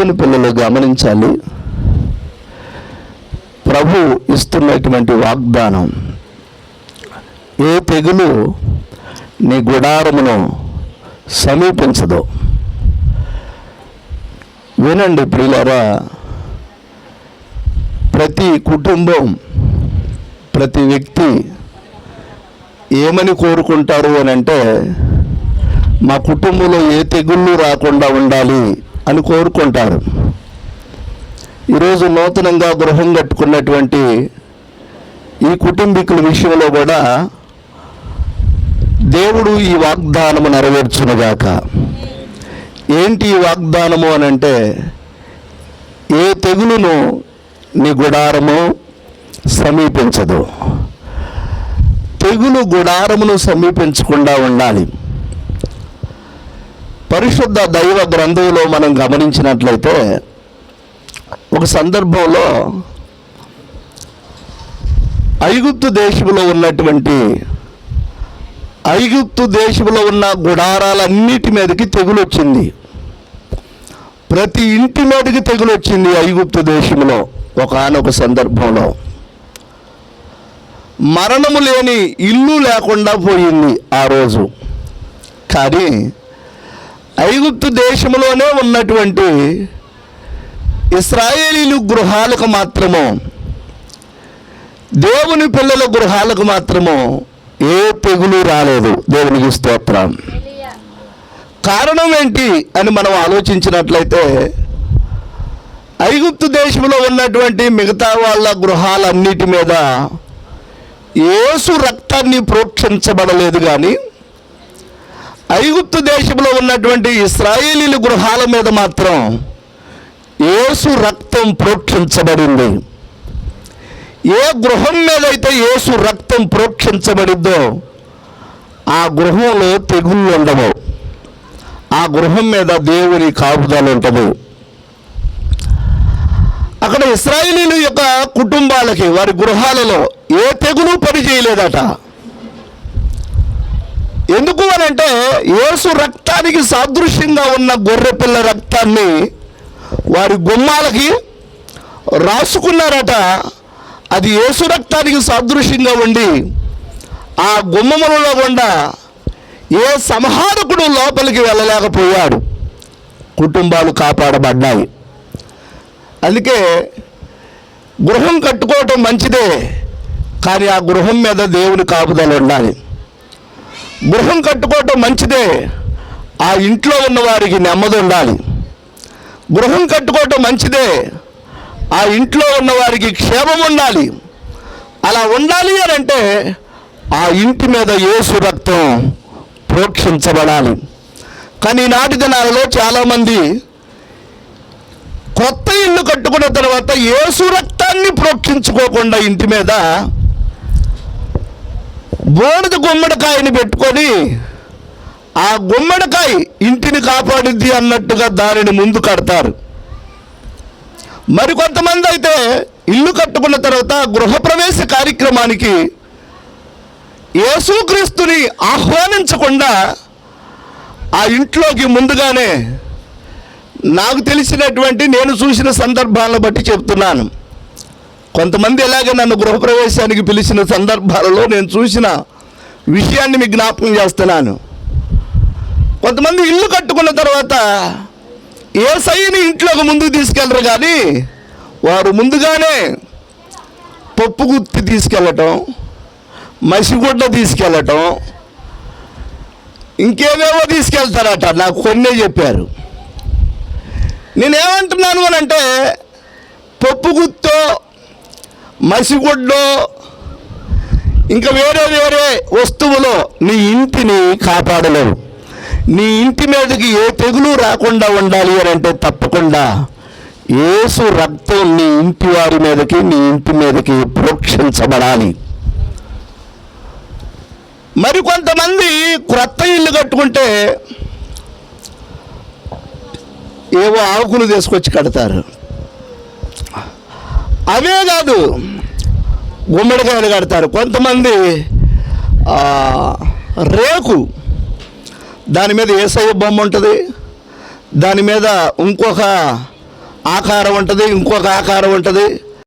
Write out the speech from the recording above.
దేవుని పిల్లలు గమనించాలి. ప్రభు ఇస్తున్నటువంటి వాగ్దానం ఏ తెగులు నీ గుడారమును సమీపించదు. వినండి ప్రియులరా ప్రతి కుటుంబం ప్రతి వ్యక్తి ఏమని కోరుకుంటారు అని అంటే మా కుటుంబంలో ఏ తెగుళ్ళు రాకుండా ఉండాలి. అని కోరుకుంటారు. ఈరోజు నూతనంగా గృహం కట్టుకున్నటువంటి ఈ కుటుంబీకుల విషయంలో కూడా దేవుడు ఈ వాగ్దానము నెరవేర్చునుగాక. ఏంటి ఈ వాగ్దానము అని అంటే ఏ తెగులును నీ గుడారము సమీపించదు. తెగులు గుడారమును సమీపించకుండా ఉండాలి. పరిశుద్ధ దైవ గ్రంథంలో మనం గమనించినట్లయితే ఒక సందర్భంలో ఐగుప్తు దేశంలో ఉన్నటువంటి ఐగుప్తు దేశంలో ఉన్న గుడారాలన్నిటి మీదకి తెగులు వచ్చింది ప్రతి ఇంటి మీదకి తెగులు వచ్చింది ఐగుప్తు దేశంలో ఒకనొక సందర్భంలో. మరణము లేని ఇల్లు లేకుండా పోయింది ఆ రోజు. కానీ ఐగుప్తు దేశంలోనే ఉన్నటువంటి ఇస్రాయేలీలు గృహాలకు మాత్రము దేవుని పిల్లల గృహాలకు మాత్రము ఏ తెగులు రాలేదు. దేవునికి స్తోత్రం. కారణం ఏంటి అని మనం ఆలోచించినట్లయితే ఐగుప్తు దేశంలో ఉన్నటువంటి మిగతా వాళ్ళ గృహాలన్నిటి మీద ఏసు రక్తాన్ని ప్రోక్షించబడలేదు కానీ ఐగుప్తు దేశంలో ఉన్నటువంటి ఇస్రాయేలీల గృహాల మీద మాత్రం యేసు రక్తం ప్రోక్షించబడింది. ఏ గృహం మీద అయితే యేసు రక్తం ప్రోక్షించబడిద్దో ఆ గృహంలో తెగుళ్ళు ఉండవు. ఆ గృహం మీద దేవుని కాపుదలు ఉంటుంది అక్కడ ఇస్రాయేలీల యొక్క కుటుంబాలకి వారి గృహాలలో ఏ తెగులు పని చేయలేదట ఎందుకు అని అంటే యేసు రక్తానికి సాదృశ్యంగా ఉన్న గొర్రెపిల్ల రక్తాన్ని వారి గుమ్మాలకి రాసుకున్నారట. అది యేసు రక్తానికి సాదృశ్యంగా ఉండి ఆ గుమ్మములలో గుండా ఏ సంహారకుడు లోపలికి వెళ్ళలేకపోయాడు. కుటుంబాలు కాపాడబడ్డాయి. అందుకే గృహం కట్టుకోవటం మంచిదే కానీ ఆ గృహం మీద దేవుని కాపుదలు ఉండాలి గృహం కట్టుకోవటం మంచిదే. ఆ ఇంట్లో ఉన్న వారికి నెమ్మది ఉండాలి. గృహం కట్టుకోవటం మంచిదే. ఆ ఇంట్లో ఉన్న వారికి క్షేమం ఉండాలి. అలా ఉండాలి అని అంటే ఆ ఇంటి మీద యేసు రక్తం ప్రోక్షించబడాలి. కానీ నాటి దినాలలో చాలామంది కొత్త ఇల్లు కట్టుకున్న తర్వాత యేసు రక్తాన్ని ప్రోక్షించుకోకుండా ఇంటి మీద బోడిద గుమ్మడికాయని పెట్టుకొని ఆ గుమ్మడికాయ ఇంటిని కాపాడిద్ది అన్నట్టుగా దానిని ముందు కడతారు. మరికొంతమంది అయితే ఇల్లు కట్టుకున్న తర్వాత గృహప్రవేశ కార్యక్రమానికి యేసుక్రీస్తుని ఆహ్వానించకుండా ఆ ఇంట్లోకి ముందుగానే నాకు తెలిసినటువంటి నేను చూసిన సందర్భాలను బట్టి చెప్తున్నాను. కొంతమంది ఇలాగ నన్ను గృహప్రవేశానికి పిలిచిన సందర్భాలలో నేను చూసిన విషయాన్ని మీకు జ్ఞాపకం చేస్తున్నాను. కొంతమంది ఇల్లు కట్టుకున్న తర్వాత ఏ సైని ఇంట్లోకి ముందుకు తీసుకెళ్ళరు కానీ వారు ముందుగానే పప్పు గుత్తి తీసుకెళ్ళటం మసిగుడ్డ తీసుకెళ్ళటం ఇంకేవేవో తీసుకెళ్తారట నాకు కొన్నే చెప్పారు. నేనేమంటున్నాను అని అంటే పప్పు గుత్తి మసిగుడ్డో. ఇంకా వేరే వేరే వస్తువులో నీ ఇంటిని కాపాడలేవు. నీ ఇంటి మీదకి ఏ తెగులు రాకుండా ఉండాలి అని అంటే తప్పకుండా ఏసు రక్తం నీ ఇంటి వారి మీదకి నీ ఇంటి మీదకి ప్రోక్షించబడాలి. మరి కొంతమంది క్రొత్త ఇల్లు కట్టుకుంటే ఏవో ఆకులు తీసుకొచ్చి కడతారు. అవే కాదు గుమ్మడికాయలు కడతారు. కొంతమంది రేకు దాని మీద ఏసయ్య బొమ్మ ఉంటుంది. దాని మీద ఇంకొక ఆకారం ఉంటుంది ఇంకొక ఆకారం ఉంటుంది.